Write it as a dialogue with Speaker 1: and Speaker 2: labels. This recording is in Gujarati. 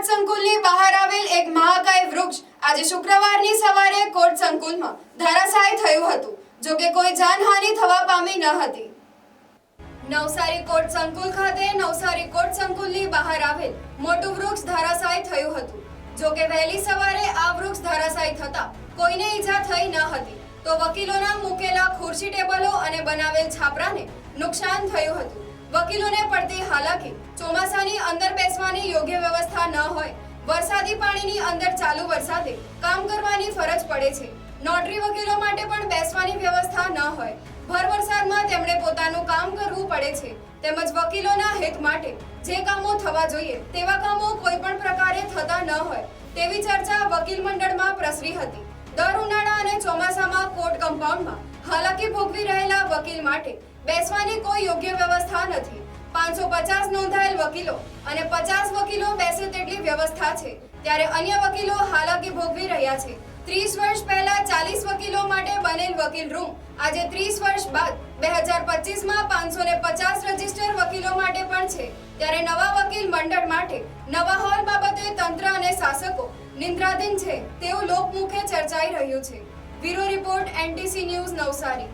Speaker 1: કોર્ટ સંકુલની બહાર આવેલ એક મહાકાય વૃક્ષ આજે શુક્રવારની સવારે કોર્ટ સંકુલમાં ધરાશાયી થયું હતું, જો કે કોઈ જાનહાનિ થવા પામી ન હતી. નવસારી કોર્ટ સંકુલ ખાતે નવસારી કોર્ટ સંકુલની બહાર આવેલ મોટું વૃક્ષ ધરાશાયી થયું હતું. જો કે વહેલી સવારે આ વૃક્ષ ધરાશાયી થતા કોઈને ઈજા થઈ ન હતી, તો વકીલોના મૂકેલા ખુરશી ટેબલો અને બનાવેલ છાપરાને નુકસાન થયું હતું. વકીલોને પડતી હાલાકી, ચોમાસાની અંદર બેસવાની યોગ્ય વ્યવસ્થા ન હોય, વરસાદી પાણીની અંદર ચાલુ વરસાદે કામ કરવાની ફરજ પડે છે. નોટરી વકીલો માટે પણ બેસવાની વ્યવસ્થા ન હોય. ભર વરસાદમાં તેમણે પોતાનું કામ કરવું પડે છે. તેમજ વકીલોના હિત માટે જે કામો થવા જોઈએ, તેવા કામો કોઈ પણ પ્રકારે થતા ન હોય, તેવી ચર્ચા વકીલ મંડળમાં પ્રસરી હતી. દર ઉનાળા અને ચોમાસામાં કોર્ટ કમ્પાઉન્ડમાં હાલાકી ભોગવી રહેલા વકીલ માટે બેસવાની કોઈ યોગ્ય વ્યવસ્થા નથી. પાંચસો પચાસ નોંધાયેલ વકીલો અને પચાસ વકીલો બેસે તેટલી વ્યવસ્થા છે. ત્યારે અન્ય વકીલો હાલાકી ભોગવી રહ્યા છે. ત્રીસ વર્ષ પહેલા ચાલીસ વકીલો માટે બનેલ વકીલ રૂમ આજે ત્રીસ વર્ષ બાદ બે હજાર પચીસમાં પાંચસો ને પચાસ રજિસ્ટર વકીલો માટે પણ છે. ત્યારે નવા વકીલ મંડળ માટે નવા હોલ બાબતે તંત્ર અને શાસકો નિંદ્રાધીન છે. તેવું લોકમુખે ચર્ચાઈ રહ્યું છે. Bureau report, NTC news Navsari.